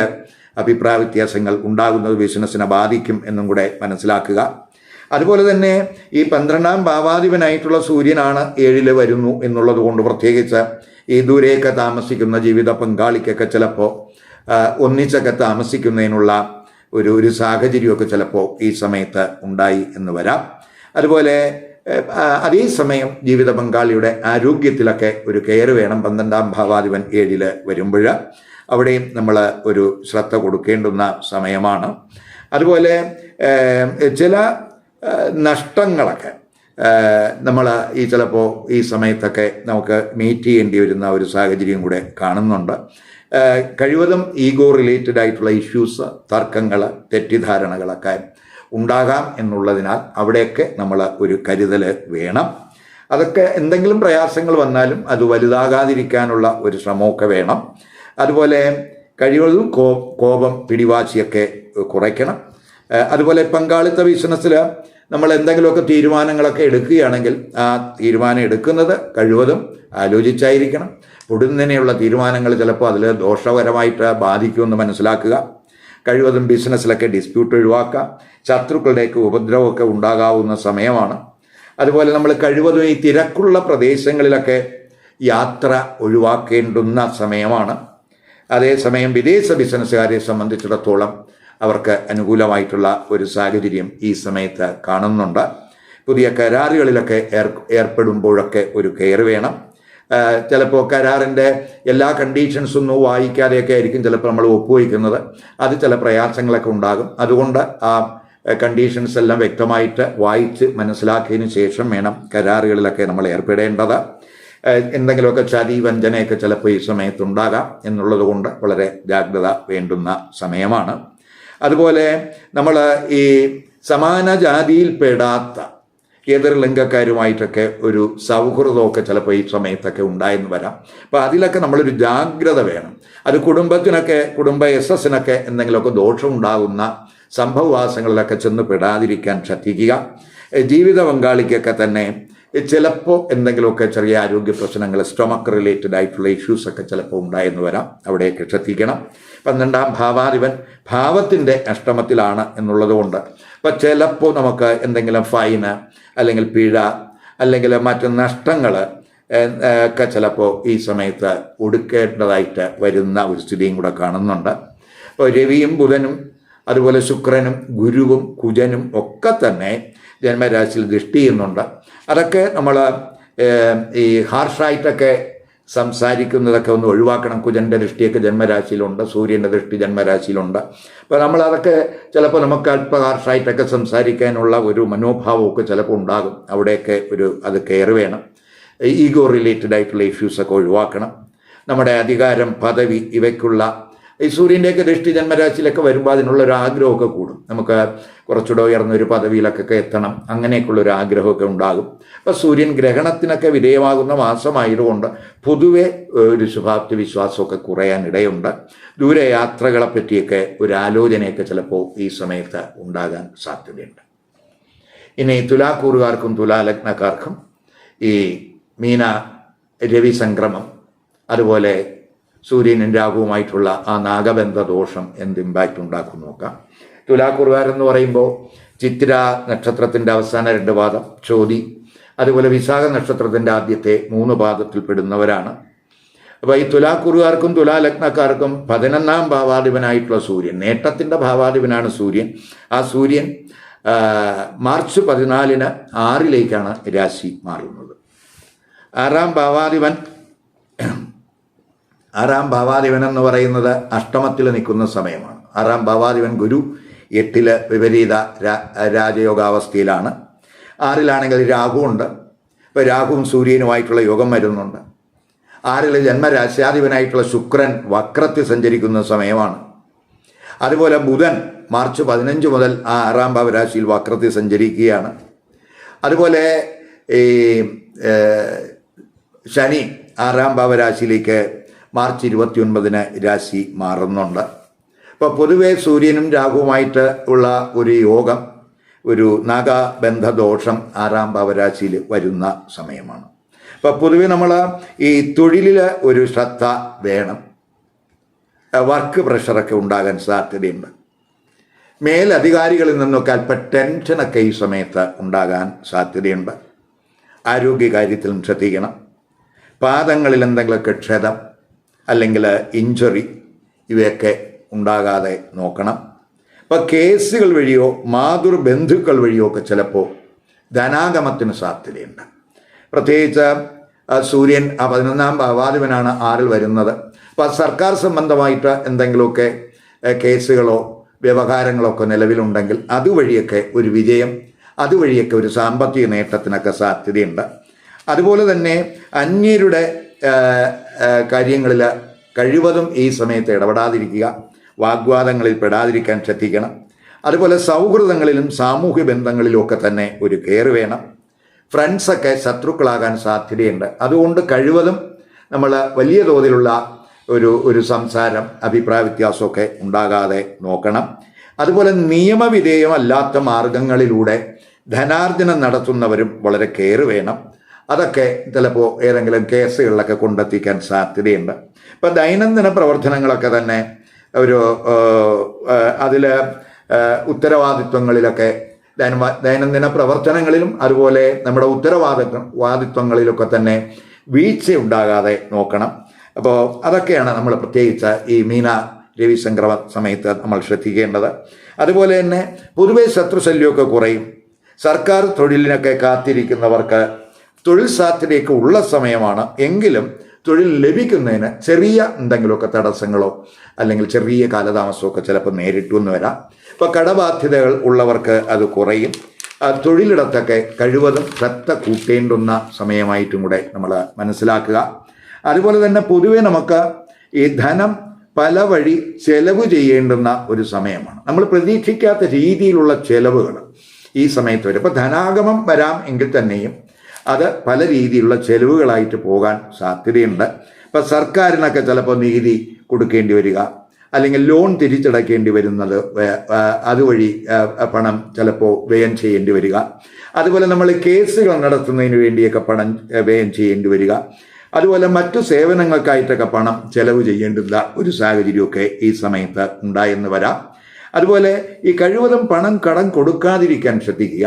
Speaker 1: അഭിപ്രായ വ്യത്യാസങ്ങൾ ഉണ്ടാകുന്നത് ബിസിനസ്സിനെ ബാധിക്കും എന്നും കൂടെ മനസ്സിലാക്കുക. അതുപോലെ തന്നെ ഈ പന്ത്രണ്ടാം ഭാവാധിപനായിട്ടുള്ള സൂര്യനാണ് ഏഴിൽ വരുന്നു എന്നുള്ളത് കൊണ്ട് പ്രത്യേകിച്ച് ഈ ദൂരെയൊക്കെ താമസിക്കുന്ന ജീവിത പങ്കാളിക്കൊക്കെ ചിലപ്പോൾ ഒന്നിച്ചൊക്കെ താമസിക്കുന്നതിനുള്ള ഒരു ഒരു സാഹചര്യമൊക്കെ ചിലപ്പോൾ ഈ സമയത്ത് ഉണ്ടായി എന്ന് വരാം. അതുപോലെ അതേസമയം ജീവിത പങ്കാളിയുടെ ആരോഗ്യത്തിലൊക്കെ ഒരു കെയർ വേണം. പന്ത്രണ്ടാം ഭാവാധിപൻ ഏഴിൽ വരുമ്പോൾ അവിടെയും നമ്മൾ ഒരു ശ്രദ്ധ കൊടുക്കേണ്ടുന്ന സമയമാണ്. അതുപോലെ ചില നഷ്ടങ്ങളൊക്കെ നമ്മൾ ഈ ചിലപ്പോൾ ഈ സമയത്തൊക്കെ നമുക്ക് മീറ്റ് ചെയ്യേണ്ടി വരുന്ന ഒരു സാഹചര്യം കൂടെ കാണുന്നുണ്ട്. കഴിവതും ഈഗോ റിലേറ്റഡ് ആയിട്ടുള്ള ഇഷ്യൂസ് തർക്കങ്ങൾ തെറ്റിദ്ധാരണകളൊക്കെ ഉണ്ടാകാം എന്നുള്ളതിനാൽ അവിടെയൊക്കെ നമ്മൾ ഒരു കരുതൽ വേണം. അതൊക്കെ എന്തെങ്കിലും പ്രയാസങ്ങൾ വന്നാലും അത് വലുതാകാതിരിക്കാനുള്ള ഒരു ശ്രമമൊക്കെ വേണം. അതുപോലെ കഴിവതും കോ കോപം പിടിവാശിയൊക്കെ കുറയ്ക്കണം. അതുപോലെ പങ്കാളിത്ത ബിസിനസ്സിൽ നമ്മൾ എന്തെങ്കിലുമൊക്കെ തീരുമാനങ്ങളൊക്കെ എടുക്കുകയാണെങ്കിൽ ആ തീരുമാനം എടുക്കുന്നത് കഴിവതും ആലോചിച്ചായിരിക്കണം. ഉടനെയുള്ള തീരുമാനങ്ങൾ ചിലപ്പോൾ അതിൽ ദോഷകരമായിട്ട് ബാധിക്കുമെന്ന് മനസ്സിലാക്കുക. കഴിവതും ബിസിനസ്സിലൊക്കെ ഡിസ്പ്യൂട്ട് ഒഴിവാക്കാം. ശത്രുക്കളുടെയൊക്കെ ഉപദ്രവമൊക്കെ ഉണ്ടാകാവുന്ന സമയമാണ്. അതുപോലെ നമ്മൾ കഴിവതും ഈ തിരക്കുള്ള പ്രദേശങ്ങളിലൊക്കെ യാത്ര ഒഴിവാക്കേണ്ടുന്ന സമയമാണ്. അതേസമയം വിദേശ ബിസിനസ്സുകാരെ സംബന്ധിച്ചിടത്തോളം അവർക്ക് അനുകൂലമായിട്ടുള്ള ഒരു സാഹചര്യം ഈ സമയത്ത് കാണുന്നുണ്ട്. പുതിയ കരാറുകളിലൊക്കെ ഏർ ഏർപ്പെടുമ്പോഴൊക്കെ ഒരു കെയർ വേണം. ചിലപ്പോൾ കരാറിന്റെ എല്ലാ കണ്ടീഷൻസും ഒന്നും വായിക്കാതെയൊക്കെ ആയിരിക്കും ചിലപ്പോൾ നമ്മൾ ഒപ്പുവയ്ക്കുന്നത് അത് ചില പ്രയാസങ്ങളൊക്കെ ഉണ്ടാകും. അതുകൊണ്ട് ആ കണ്ടീഷൻസ് എല്ലാം വ്യക്തമായിട്ട് വായിച്ച് മനസ്സിലാക്കിയതിന് ശേഷം വേണം കരാറുകളിലൊക്കെ നമ്മൾ ഏർപ്പെടേണ്ടത്. എന്തെങ്കിലുമൊക്കെ ചതി വഞ്ചനയൊക്കെ ചിലപ്പോൾ ഈ സമയത്തുണ്ടാകാം എന്നുള്ളത് കൊണ്ട് വളരെ ജാഗ്രത വേണ്ടുന്ന സമയമാണ്. അതുപോലെ നമ്മൾ ഈ സമാന ജാതിയിൽപ്പെടാത്ത എതിർ ലിംഗക്കാരുമായിട്ടൊക്കെ ഒരു സൗഹൃദമൊക്കെ ചിലപ്പോൾ ഈ സമയത്തൊക്കെ ഉണ്ടായെന്ന് വരാം. അപ്പോൾ അതിലൊക്കെ നമ്മളൊരു ജാഗ്രത വേണം. അത് കുടുംബത്തിനൊക്കെ കുടുംബ എസ് എസിനൊക്കെ എന്തെങ്കിലുമൊക്കെ ദോഷമുണ്ടാകുന്ന സംഭവവാസങ്ങളിലൊക്കെ ചെന്ന് പെടാതിരിക്കാൻ ശ്രദ്ധിക്കുക. ജീവിത പങ്കാളിക്കൊക്കെ തന്നെ ചിലപ്പോൾ എന്തെങ്കിലുമൊക്കെ ചെറിയ ആരോഗ്യ പ്രശ്നങ്ങൾ സ്റ്റൊമക്ക് റിലേറ്റഡ് ആയിട്ടുള്ള ഇഷ്യൂസ് ഒക്കെ ചിലപ്പോൾ ഉണ്ടായെന്ന് വരാം. അവിടെയൊക്കെ ശ്രദ്ധിക്കണം. പന്ത്രണ്ടാം ഭാവാധിപൻ ഭാവത്തിന്റെ അഷ്ടമത്തിലാണ് എന്നുള്ളത് കൊണ്ട് അപ്പം ചിലപ്പോൾ നമുക്ക് എന്തെങ്കിലും ഫൈന് അല്ലെങ്കിൽ പിഴ അല്ലെങ്കിൽ മറ്റ് നഷ്ടങ്ങൾ ഒക്കെ ചിലപ്പോൾ ഈ സമയത്ത് ഒടുക്കേണ്ടതായിട്ട് വരുന്ന ഒരു സ്ഥിതിയും കൂടെ കാണുന്നുണ്ട്. അപ്പോൾ രവിയും ബുധനും അതുപോലെ ശുക്രനും ഗുരുവും കുജനും ഒക്കെ തന്നെ ജന്മരാശിയിൽ ദൃഷ്ടി ചെയ്യുന്നുണ്ട്. അതൊക്കെ നമ്മൾ ഈ ഹാർഷായിട്ടൊക്കെ സംസാരിക്കുന്നതൊക്കെ ഒന്ന് ഒഴിവാക്കണം. കുജന്റെ ദൃഷ്ടിയൊക്കെ ജന്മരാശിയിലുണ്ട് സൂര്യന്റെ ദൃഷ്ടി ജന്മരാശിയിലുണ്ട്. അപ്പോൾ നമ്മളതൊക്കെ ചിലപ്പോൾ നമുക്ക് അല്പകാർഷായിട്ടൊക്കെ സംസാരിക്കാനുള്ള ഒരു മനോഭാവമൊക്കെ ചിലപ്പോൾ ഉണ്ടാകും. അവിടെയൊക്കെ ഒരു അത് കെയർ വേണം. ഈഗോ റിലേറ്റഡ് ആയിട്ടുള്ള ഇഷ്യൂസൊക്കെ ഒഴിവാക്കണം. നമ്മുടെ അധികാരം പദവി ഇവയ്ക്കുള്ള ഈ സൂര്യന്റെയൊക്കെ ദൃഷ്ടി ജന്മരാശിയിലൊക്കെ വരുമ്പോൾ അതിനുള്ള ഒരു ആഗ്രഹമൊക്കെ കൂടും. നമുക്ക് കുറച്ചുകൂടെ ഉയർന്ന ഒരു പദവിയിലൊക്കെ എത്തണം. അങ്ങനെയൊക്കെയുള്ള ഒരു ആഗ്രഹമൊക്കെ ഉണ്ടാകും. അപ്പോൾ സൂര്യൻ ഗ്രഹണത്തിനൊക്കെ വിധേയമാകുന്ന മാസമായതുകൊണ്ട് പൊതുവെ ഒരു ശുഭാപ്തി വിശ്വാസമൊക്കെ കുറയാൻ ഇടയുണ്ട്. ദൂരയാത്രകളെ പറ്റിയൊക്കെ ഒരു ആലോചനയൊക്കെ ചിലപ്പോൾ ഈ സമയത്ത് ഉണ്ടാകാൻ സാധ്യതയുണ്ട്. ഇനി തുലാക്കൂറുകാർക്കും തുലാലഗ്നക്കാർക്കും ഈ മീന രവി സംക്രമം അതുപോലെ സൂര്യനും രാഹുവുമായിട്ടുള്ള ആ നാഗബന്ധ ദോഷം എന്ത് ഇമ്പാക്റ്റ് ഉണ്ടാക്കും നോക്കാം തുലാക്കുറുകാരെന്ന് പറയുമ്പോൾ ചിത്തിര നക്ഷത്രത്തിന്റെ അവസാന രണ്ട് പാദം ചോതി അതുപോലെ വിശാഖ നക്ഷത്രത്തിന്റെ ആദ്യത്തെ മൂന്ന് പാദത്തിൽ പെടുന്നവരാണ്. അപ്പോൾ ഈ തുലാക്കുറുകാർക്കും തുലാലഗ്നക്കാർക്കും പതിനൊന്നാം ഭാവാധിപനായിട്ടുള്ള സൂര്യൻ നേട്ടത്തിന്റെ ഭാവാധിപനാണ് സൂര്യൻ. ആ സൂര്യൻ മാർച്ച് പതിനാലിന് ആറിലേക്കാണ് രാശി മാറുന്നത്. ആറാം ഭാവാധിപൻ ആറാം ഭാവാധിപൻ എന്ന് പറയുന്നത് അഷ്ടമത്തിൽ നിൽക്കുന്ന സമയമാണ്. ആറാം ഭാവാധിപൻ ഗുരു എട്ടിൽ വിപരീത രാജയോഗാവസ്ഥയിലാണ്. ആറിലാണെങ്കിൽ രാഹു ഉണ്ട് ഇപ്പോൾ രാഹുവും സൂര്യനുമായിട്ടുള്ള യോഗം വരുന്നുണ്ട്. ആറിൽ ജന്മരാശ്യാധിപനായിട്ടുള്ള ശുക്രൻ വക്രത്തിൽ സഞ്ചരിക്കുന്ന സമയമാണ്. അതുപോലെ ബുധൻ മാർച്ച് പതിനഞ്ച് മുതൽ ആ ആറാം ഭാവരാശിയിൽ വക്രത്തിൽ സഞ്ചരിക്കുകയാണ്. അതുപോലെ ഈ ശനി ആറാം ഭാവരാശിയിലേക്ക് മാർച്ച് ഇരുപത്തി ഒൻപതിന് രാശി മാറുന്നുണ്ട്. അപ്പോൾ പൊതുവെ സൂര്യനും രാഹുവുമായിട്ട് ഉള്ള ഒരു യോഗം ഒരു നാഗബന്ധദോഷം ആറാം ഭാവരാശിയിൽ വരുന്ന സമയമാണ്. അപ്പോൾ പൊതുവെ നമ്മൾ ഈ തൊഴിലിൽ ഒരു ശ്രദ്ധ വേണം. വർക്ക് പ്രഷറൊക്കെ ഉണ്ടാകാൻ സാധ്യതയുണ്ട്. മേലധികാരികളിൽ നിന്നൊക്കെ അല്പ ടെൻഷനൊക്കെ ഈ സമയത്ത് ഉണ്ടാകാൻ സാധ്യതയുണ്ട്. ആരോഗ്യകാര്യത്തിലും ശ്രദ്ധിക്കണം. പാദങ്ങളിൽ എന്തെങ്കിലുമൊക്കെ ക്ഷതം അല്ലെങ്കിൽ ഇഞ്ചറി ഇവയൊക്കെ ഉണ്ടാകാതെ നോക്കണം. അപ്പോൾ കേസുകൾ വഴിയോ മാതൃബന്ധുക്കൾ വഴിയോ ഒക്കെ ചിലപ്പോൾ ധനാഗമത്തിന് സാധ്യതയുണ്ട്. പ്രത്യേകിച്ച് സൂര്യൻ ആ പതിനൊന്നാം ഭാവാധിപനാണ് ആറിൽ വരുന്നത്. അപ്പോൾ സർക്കാർ സംബന്ധമായിട്ട് എന്തെങ്കിലുമൊക്കെ കേസുകളോ വ്യവഹാരങ്ങളോ ഒക്കെ നിലവിലുണ്ടെങ്കിൽ അതുവഴിയൊക്കെ ഒരു വിജയം അതുവഴിയൊക്കെ ഒരു സാമ്പത്തിക നേട്ടത്തിനൊക്കെ സാധ്യതയുണ്ട്. അതുപോലെ തന്നെ അന്യരുടെ കാര്യങ്ങളിൽ കഴിവതും ഈ സമയത്ത് ഇടപെടാതിരിക്കുക വാഗ്വാദങ്ങളിൽ പെടാതിരിക്കാൻ ശ്രദ്ധിക്കണം. അതുപോലെ സൗഹൃദങ്ങളിലും സാമൂഹ്യ ബന്ധങ്ങളിലും ഒക്കെ തന്നെ ഒരു കെയർ വേണം. ഫ്രണ്ട്സൊക്കെ ശത്രുക്കളാകാൻ സാധ്യതയുണ്ട്. അതുകൊണ്ട് കഴിവതും നമ്മൾ വലിയ തോതിലുള്ള ഒരു ഒരു സംസാരം അഭിപ്രായ വ്യത്യാസമൊക്കെ ഉണ്ടാകാതെ നോക്കണം. അതുപോലെ നിയമവിധേയമല്ലാത്ത മാർഗങ്ങളിലൂടെ ധനാർജനം നടത്തുന്നവരും വളരെ കെയർ വേണം. അതൊക്കെ ചിലപ്പോൾ ഏതെങ്കിലും കേസുകളിലൊക്കെ കൊണ്ടെത്തിക്കാൻ സാധ്യതയുണ്ട്. ഇപ്പം ദൈനംദിന പ്രവർത്തനങ്ങളൊക്കെ തന്നെ ഒരു അതിൽ ഉത്തരവാദിത്വങ്ങളിലൊക്കെ ദൈനംദിന പ്രവർത്തനങ്ങളിലും അതുപോലെ നമ്മുടെ ഉത്തരവാദിത്വ വാദിത്വങ്ങളിലൊക്കെ തന്നെ വീഴ്ച ഉണ്ടാകാതെ നോക്കണം. അപ്പോൾ അതൊക്കെയാണ് നമ്മൾ പ്രത്യേകിച്ച് ഈ മീന രവിശങ്കര സമയത്ത് നമ്മൾ ശ്രദ്ധിക്കേണ്ടത്. അതുപോലെ തന്നെ പൊതുവെ ശത്രുശല്യമൊക്കെ കുറയും. സർക്കാർ തൊഴിലിനൊക്കെ കാത്തിരിക്കുന്നവർക്ക് തൊഴിൽ സാധ്യതയൊക്കെ ഉള്ള സമയമാണ്. എങ്കിലും തൊഴിൽ ലഭിക്കുന്നതിന് ചെറിയ എന്തെങ്കിലുമൊക്കെ തടസ്സങ്ങളോ അല്ലെങ്കിൽ ചെറിയ കാലതാമസമൊക്കെ ചിലപ്പോൾ നേരിട്ടു എന്ന് വരാം. ഇപ്പോൾ കടബാധ്യതകൾ ഉള്ളവർക്ക് അത് കുറയും. തൊഴിലിടത്തൊക്കെ കഴിവതും ശ്രദ്ധ കൂട്ടേണ്ടുന്ന സമയമായിട്ടും കൂടെ നമ്മൾ മനസ്സിലാക്കുക. അതുപോലെ തന്നെ പൊതുവെ നമുക്ക് ഈ ധനം പല വഴി ചെലവ് ചെയ്യേണ്ടുന്ന ഒരു സമയമാണ്. നമ്മൾ പ്രതീക്ഷിക്കാത്ത രീതിയിലുള്ള ചെലവുകൾ ഈ സമയത്ത് വരും. ഇപ്പോൾ ധനാഗമം വരാം എങ്കിൽ തന്നെയും അത് പല രീതിയിലുള്ള ചെലവുകളായിട്ട് പോകാൻ സാധ്യതയുണ്ട്. ഇപ്പം സർക്കാരിനൊക്കെ ചിലപ്പോൾ നികുതി കൊടുക്കേണ്ടി വരിക അല്ലെങ്കിൽ ലോൺ തിരിച്ചടക്കേണ്ടി വരുന്നത് അതുവഴി പണം ചിലപ്പോൾ വ്യയം ചെയ്യേണ്ടി വരിക. അതുപോലെ നമ്മൾ കേസുകൾ നടത്തുന്നതിന് വേണ്ടിയൊക്കെ പണം വ്യയം ചെയ്യേണ്ടി വരിക. അതുപോലെ മറ്റു സേവനങ്ങൾക്കായിട്ടൊക്കെ പണം ചെലവ് ചെയ്യേണ്ടുന്ന ഒരു സാഹചര്യമൊക്കെ ഈ സമയത്ത് ഉണ്ടായെന്ന് വരാം. അതുപോലെ ഈ കഴിവതും പണം കടം കൊടുക്കാതിരിക്കാൻ ശ്രദ്ധിക്കുക.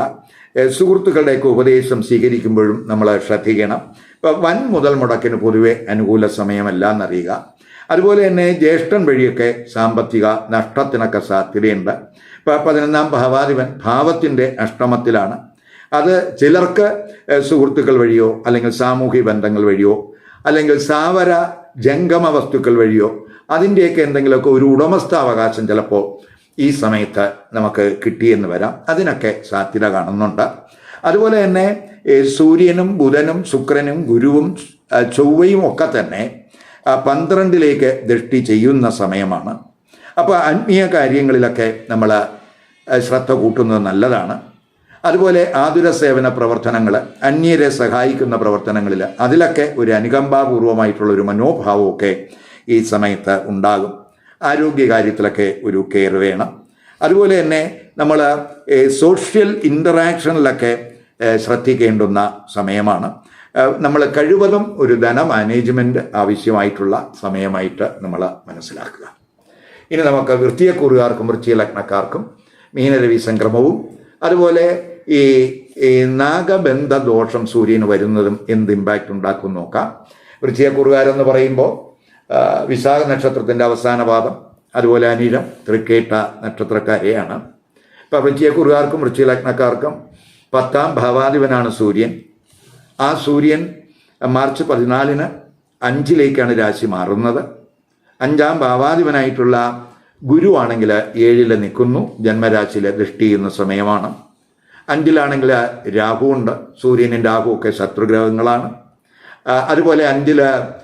Speaker 1: സുഹൃത്തുക്കളുടെയൊക്കെ ഉപദേശം സ്വീകരിക്കുമ്പോഴും നമ്മൾ ശ്രദ്ധിക്കണം. ഇപ്പം വൻ മുതൽ മുടക്കിന് പൊതുവെ അനുകൂല സമയമല്ല എന്നറിയുക. അതുപോലെ തന്നെ ജ്യേഷ്ഠൻ വഴിയൊക്കെ സാമ്പത്തിക നഷ്ടത്തിനൊക്കെ സാധ്യതയുണ്ട്. ഇപ്പം പതിനൊന്നാം ഭാവാധിപൻ ഭാവത്തിന്റെ അഷ്ടമത്തിലാണ്. അത് ചിലർക്ക് സുഹൃത്തുക്കൾ വഴിയോ അല്ലെങ്കിൽ സാമൂഹിക ബന്ധങ്ങൾ വഴിയോ അല്ലെങ്കിൽ സാവര ജംഗമ വസ്തുക്കൾ വഴിയോ അതിന്റെയൊക്കെ എന്തെങ്കിലുമൊക്കെ ഒരു ഉടമസ്ഥാവകാശം ചിലപ്പോൾ ഈ സമയത്ത് നമുക്ക് കിട്ടിയെന്ന് വരാം. അതിനൊക്കെ സാധ്യത കാണുന്നുണ്ട്. അതുപോലെ തന്നെ സൂര്യനും ബുധനും ശുക്രനും ഗുരുവും ചൊവ്വയും ഒക്കെ തന്നെ പന്ത്രണ്ടിലേക്ക് ദൃഷ്ടി ചെയ്യുന്ന സമയമാണ്. അപ്പോൾ ആത്മീയ കാര്യങ്ങളിലൊക്കെ നമ്മൾ ശ്രദ്ധ കൂട്ടുന്നത് നല്ലതാണ്. അതുപോലെ ആതുര സേവന പ്രവർത്തനങ്ങൾ അന്യരെ സഹായിക്കുന്ന പ്രവർത്തനങ്ങളിൽ അതിലൊക്കെ ഒരു അനുകമ്പാപൂർവമായിട്ടുള്ള ഒരു മനോഭാവമൊക്കെ ഈ സമയത്ത് ഉണ്ടാകും. ആരോഗ്യകാര്യത്തിലൊക്കെ ഒരു കെയർ വേണം. അതുപോലെ തന്നെ നമ്മൾ സോഷ്യൽ ഇന്ററാക്ഷനിലൊക്കെ ശ്രദ്ധിക്കേണ്ടുന്ന സമയമാണ്. നമ്മൾ കഴിവതും ഒരു ധന മാനേജ്മെന്റ് ആവശ്യമായിട്ടുള്ള സമയമായിട്ട് നമ്മൾ മനസ്സിലാക്കുക. ഇനി നമുക്ക് വൃത്തിയക്കൂറുകാർക്കും വൃത്തിയ ലഗ്നക്കാർക്കും മീനരവി സംക്രമവും അതുപോലെ ഈ നാഗബന്ധ ദോഷം സൂര്യന് വരുന്നതും എന്ത് ഇമ്പാക്റ്റ് ഉണ്ടാക്കും നോക്കാം. വൃത്തിയക്കൂറുകാരെന്ന് പറയുമ്പോൾ വിശാഖ നക്ഷത്രത്തിന്റെ അവസാന പാദം അതുപോലെ അനിഴം തൃക്കേട്ട നക്ഷത്രക്കാരെയാണ്. ഇപ്പം വൃശ്ചിയക്കുറുകാർക്കും വൃശ്ചിക ലഗ്നക്കാർക്കും പത്താം ഭാവാധിപനാണ് സൂര്യൻ. ആ സൂര്യൻ മാർച്ച് പതിനാലിന് അഞ്ചിലേക്കാണ് രാശി മാറുന്നത്. അഞ്ചാം ഭാവാധിപനായിട്ടുള്ള ഗുരു ആണെങ്കിൽ ഏഴിൽ നിൽക്കുന്നു ജന്മരാശിയിലെ ദൃഷ്ടി ചെയ്യുന്ന സമയമാണ്. അഞ്ചിലാണെങ്കിൽ രാഹു ഉണ്ട് സൂര്യനും രാഹു ഒക്കെ ശത്രുഗ്രഹങ്ങളാണ്. അതുപോലെ അഞ്ചിൽ ആ,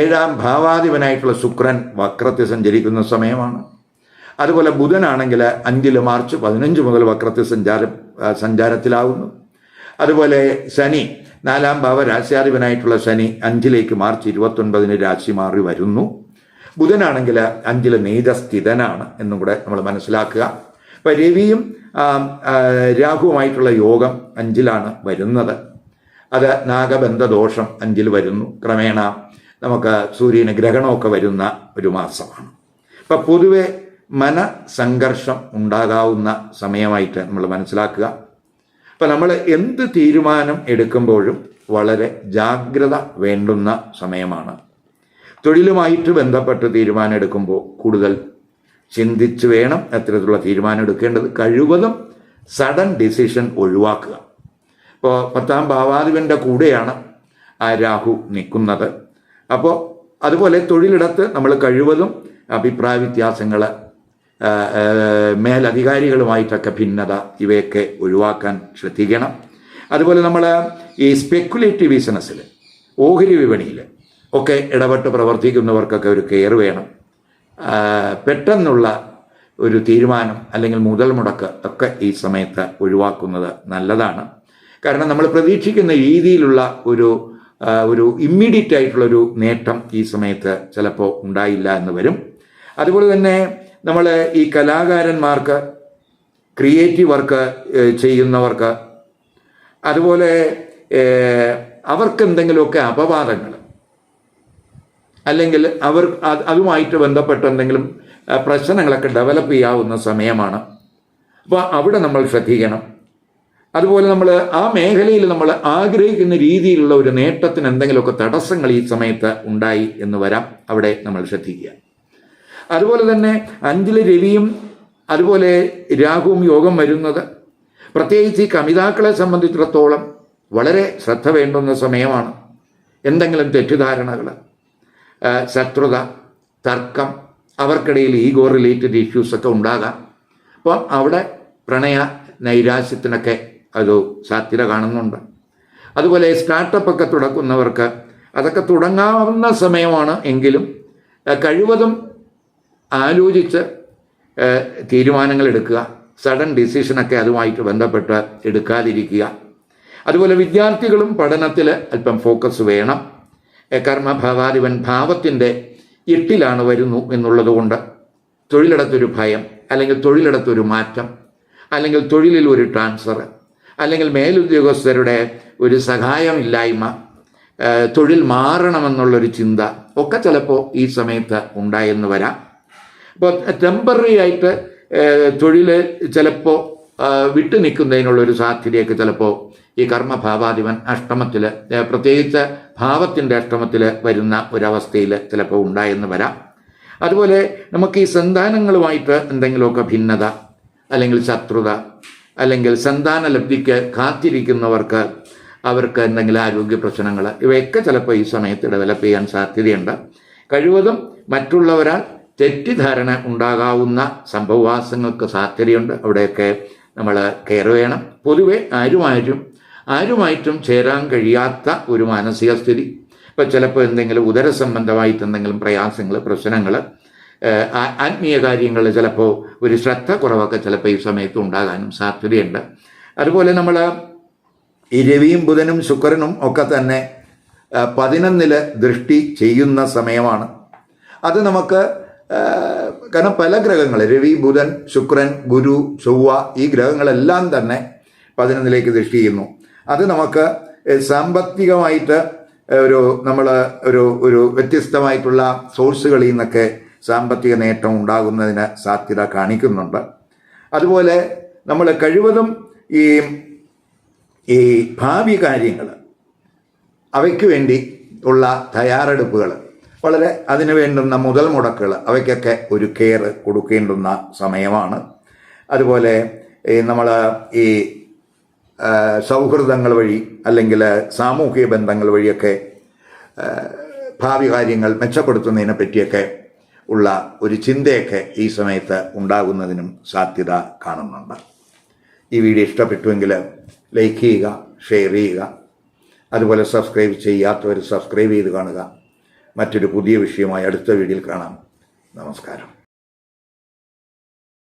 Speaker 1: ഏഴാം ഭാവാധിപനായിട്ടുള്ള ശുക്രൻ വക്രത്തിൽ സഞ്ചരിക്കുന്ന സമയമാണ്. അതുപോലെ ബുധനാണെങ്കിൽ അഞ്ചിൽ മാർച്ച് പതിനഞ്ച് മുതൽ വക്രത്തിൽ സഞ്ചാര സഞ്ചാരത്തിലാവുന്നു. അതുപോലെ ശനി നാലാം ഭാവ രാശ്യാധിപനായിട്ടുള്ള ശനി അഞ്ചിലേക്ക് മാർച്ച് ഇരുപത്തൊൻപതിന് രാശി മാറി വരുന്നു. ബുധനാണെങ്കിൽ അഞ്ചിൽ നീതസ്ഥിതനാണ് എന്നും കൂടെ നമ്മൾ മനസ്സിലാക്കുക. അപ്പം രവിയും രാഹുവുമായിട്ടുള്ള യോഗം അഞ്ചിലാണ് വരുന്നത്. അത് നാഗബന്ധ ദോഷം അഞ്ചിൽ വരുന്നു. ക്രമേണ നമുക്ക് സൂര്യന് ഗ്രഹണമൊക്കെ വരുന്ന ഒരു മാസമാണ്. അപ്പം പൊതുവെ മനസംഘർഷം ഉണ്ടാകാവുന്ന സമയമായിട്ട് നമ്മൾ മനസ്സിലാക്കുക. അപ്പം നമ്മൾ എന്ത് തീരുമാനം എടുക്കുമ്പോഴും വളരെ ജാഗ്രത വേണ്ടുന്ന സമയമാണ്. തൊഴിലുമായിട്ട് ബന്ധപ്പെട്ട് തീരുമാനം എടുക്കുമ്പോൾ കൂടുതൽ ചിന്തിച്ച് വേണം അത്തരത്തിലുള്ള തീരുമാനം എടുക്കേണ്ടത്. കഴിവതും സഡൻ ഡിസിഷൻ ഒഴിവാക്കുക. ഇപ്പോൾ പത്താം ഭാവാധിപന്റെ കൂടെയാണ് ആ രാഹു നിൽക്കുന്നത്. അപ്പോൾ അതുപോലെ തൊഴിലിടത്ത് നമ്മൾ കഴിവതും അഭിപ്രായ വ്യത്യാസങ്ങൾ മേലധികാരികളുമായിട്ടൊക്കെ ഭിന്നത ഇവയൊക്കെ ഒഴിവാക്കാൻ ശ്രദ്ധിക്കണം. അതുപോലെ നമ്മൾ ഈ സ്പെക്കുലേറ്റീവ് ബിസിനസ്സിൽ ഓഹരി വിപണിയിൽ ഒക്കെ ഇടപെട്ട് പ്രവർത്തിക്കുന്നവർക്കൊക്കെ ഒരു കെയർ വേണം. പെട്ടെന്നുള്ള ഒരു തീരുമാനം അല്ലെങ്കിൽ മുതൽ മുടക്ക് ഒക്കെ ഈ സമയത്ത് ഒഴിവാക്കുന്നത് നല്ലതാണ്. കാരണം നമ്മൾ പ്രതീക്ഷിക്കുന്ന രീതിയിലുള്ള ഒരു ഒരു ഇമ്മീഡിയറ്റ് ആയിട്ടുള്ളൊരു നേട്ടം ഈ സമയത്ത് ചിലപ്പോൾ ഉണ്ടായില്ല എന്ന് വരും. അതുപോലെ തന്നെ നമ്മൾ ഈ കലാകാരന്മാർക്ക് ക്രിയേറ്റീവ് വർക്ക് ചെയ്യുന്നവർക്ക് അതുപോലെ അവർക്ക് എന്തെങ്കിലുമൊക്കെ അപവാദങ്ങൾ അല്ലെങ്കിൽ അവർ അതുമായിട്ട് ബന്ധപ്പെട്ട എന്തെങ്കിലും പ്രശ്നങ്ങളൊക്കെ ഡെവലപ്പ് ചെയ്യാവുന്ന സമയമാണ്. അപ്പോൾ അവിടെ നമ്മൾ ശ്രദ്ധിക്കണം. അതുപോലെ നമ്മൾ ആ മേഖലയിൽ നമ്മൾ ആഗ്രഹിക്കുന്ന രീതിയിലുള്ള ഒരു നേട്ടത്തിന് എന്തെങ്കിലുമൊക്കെ തടസ്സങ്ങൾ ഈ സമയത്ത് ഉണ്ടായി എന്ന് വരാം. അവിടെ നമ്മൾ ശ്രദ്ധിക്കുക. അതുപോലെ തന്നെ അഞ്ചിൽ രവിയും അതുപോലെ രാഹുവും യോഗം വരുന്നത്. പ്രത്യേകിച്ച് ഈ കമിതാക്കളെ സംബന്ധിച്ചിടത്തോളം വളരെ ശ്രദ്ധ വേണ്ടുന്ന സമയമാണ്. എന്തെങ്കിലും തെറ്റിദ്ധാരണകൾ ശത്രുത തർക്കം അവർക്കിടയിൽ ഈഗോ റിലേറ്റഡ് ഇഷ്യൂസൊക്കെ ഉണ്ടാകാം. അപ്പോൾ അവിടെ പ്രണയ നൈരാശ്യത്തിനൊക്കെ ഒരു സാധ്യത കാണുന്നുണ്ട്. അതുപോലെ സ്റ്റാർട്ടപ്പ് ഒക്കെ തുടക്കുന്നവർക്ക് അതൊക്കെ തുടങ്ങാവുന്ന സമയമാണ് എങ്കിലും കഴിവതും ആലോചിച്ച് തീരുമാനങ്ങൾ എടുക്കുക സഡൻ ഡിസിഷനൊക്കെ അതുമായിട്ട് ബന്ധപ്പെട്ട് എടുക്കാതിരിക്കുക. അതുപോലെ വിദ്യാർത്ഥികളും പഠനത്തിൽ അല്പം ഫോക്കസ് വേണം. കർമ്മഭാവാധിപൻ ഭാവത്തിന്റെ എട്ടിലാണ് വരുന്നു എന്നുള്ളതുകൊണ്ട്
Speaker 2: തൊഴിലിടത്തൊരു ഭയം അല്ലെങ്കിൽ തൊഴിലിടത്തൊരു മാറ്റം അല്ലെങ്കിൽ തൊഴിലിൽ ഒരു ട്രാൻസ്ഫർ അല്ലെങ്കിൽ മേലുദ്യോഗസ്ഥരുടെ ഒരു സഹായമില്ലായ്മ തൊഴിൽ മാറണമെന്നുള്ളൊരു ചിന്ത ഒക്കെ ചിലപ്പോൾ ഈ സമയത്ത് ഉണ്ടായെന്ന് വരാം. അപ്പോൾ ടെമ്പററി ആയിട്ട് തൊഴിൽ ചിലപ്പോൾ വിട്ടു നിൽക്കുന്നതിനുള്ളൊരു സാധ്യതയൊക്കെ ചിലപ്പോൾ ഈ കർമ്മഭാവാധിപൻ അഷ്ടമത്തിൽ പ്രത്യേകിച്ച് ഭാവത്തിന്റെ അഷ്ടമത്തിൽ വരുന്ന ഒരവസ്ഥയിൽ ചിലപ്പോൾ ഉണ്ടായെന്ന് വരാം. അതുപോലെ നമുക്ക് ഈ സന്താനങ്ങളുമായിട്ട് എന്തെങ്കിലുമൊക്കെ ഭിന്നത അല്ലെങ്കിൽ ശത്രുത അല്ലെങ്കിൽ സന്താന ലബ്ധിക്ക് കാത്തിരിക്കുന്നവർക്ക് അവർക്ക് എന്തെങ്കിലും ആരോഗ്യ പ്രശ്നങ്ങൾ ഇവയൊക്കെ ചിലപ്പോൾ ഈ സമയത്ത് ഡെവലപ്പ് ചെയ്യാൻ സാധ്യതയുണ്ട്. കഴിവതും മറ്റുള്ളവരാൽ തെറ്റിദ്ധാരണ ഉണ്ടാകാവുന്ന സംഭവവാസങ്ങൾക്ക് സാധ്യതയുണ്ട്. അവിടെയൊക്കെ നമ്മൾ കെയർ വേണം. പൊതുവെ ആരുമായിട്ടും ആരുമായിട്ടും ചേരാൻ കഴിയാത്ത ഒരു മാനസിക സ്ഥിതി. ഇപ്പോൾ ചിലപ്പോൾ എന്തെങ്കിലും ഉദര സംബന്ധമായിട്ട് എന്തെങ്കിലും പ്രയാസങ്ങൾ പ്രശ്നങ്ങൾ ആത്മീയ കാര്യങ്ങളിൽ ചിലപ്പോൾ ഒരു ശ്രദ്ധ കുറവൊക്കെ ചിലപ്പോൾ ഈ സമയത്ത് ഉണ്ടാകാനും സാധ്യതയുണ്ട്. അതുപോലെ നമ്മൾ
Speaker 1: ഈ രവിയും ബുധനും ശുക്രനും ഒക്കെ തന്നെ പതിനൊന്നിൽ ദൃഷ്ടി ചെയ്യുന്ന സമയമാണ്. അത് നമുക്ക് കാരണം പല ഗ്രഹങ്ങൾ രവി ബുധൻ ശുക്രൻ ഗുരു ചൊവ്വ ഈ ഗ്രഹങ്ങളെല്ലാം തന്നെ പതിനൊന്നിലേക്ക് ദൃഷ്ടി ചെയ്യുന്നു. അത് നമുക്ക് സാമ്പത്തികമായിട്ട് ഒരു നമ്മൾ ഒരു ഒരു വ്യത്യസ്തമായിട്ടുള്ള സോഴ്സുകളിൽ നിന്നൊക്കെ സാമ്പത്തിക നേട്ടം ഉണ്ടാകുന്നതിന് സാധ്യത കാണിക്കുന്നുണ്ട്. അതുപോലെ നമ്മൾ കഴിവതും ഈ ഈ ഭാവി കാര്യങ്ങൾ അവയ്ക്ക് വേണ്ടി ഉള്ള തയ്യാറെടുപ്പുകൾ വളരെ അതിനു വേണ്ടുന്ന മുതൽ മുടക്കുകൾ അവയ്ക്കൊക്കെ ഒരു കെയർ കൊടുക്കേണ്ടുന്ന സമയമാണ്. അതുപോലെ നമ്മൾ ഈ സൗഹൃദങ്ങൾ വഴി അല്ലെങ്കിൽ സാമൂഹിക ബന്ധങ്ങൾ വഴിയൊക്കെ ഭാവി കാര്യങ്ങൾ മെച്ചപ്പെടുത്തുന്നതിനെ പറ്റിയൊക്കെ ഉള്ള ഒരു ചിന്തയൊക്കെ ഈ സമയത്ത് ഉണ്ടാകുന്നതിനും സാധ്യത കാണുന്നുണ്ട്. ഈ വീഡിയോ ഇഷ്ടപ്പെട്ടുവെങ്കിൽ ലൈക്ക് ചെയ്യുക ഷെയർ ചെയ്യുക. അതുപോലെ സബ്സ്ക്രൈബ് ചെയ്യാത്തവർ സബ്സ്ക്രൈബ് ചെയ്ത് കാണുക. മറ്റൊരു പുതിയ വിഷയമായി അടുത്ത വീഡിയോയിൽ കാണാം. നമസ്കാരം.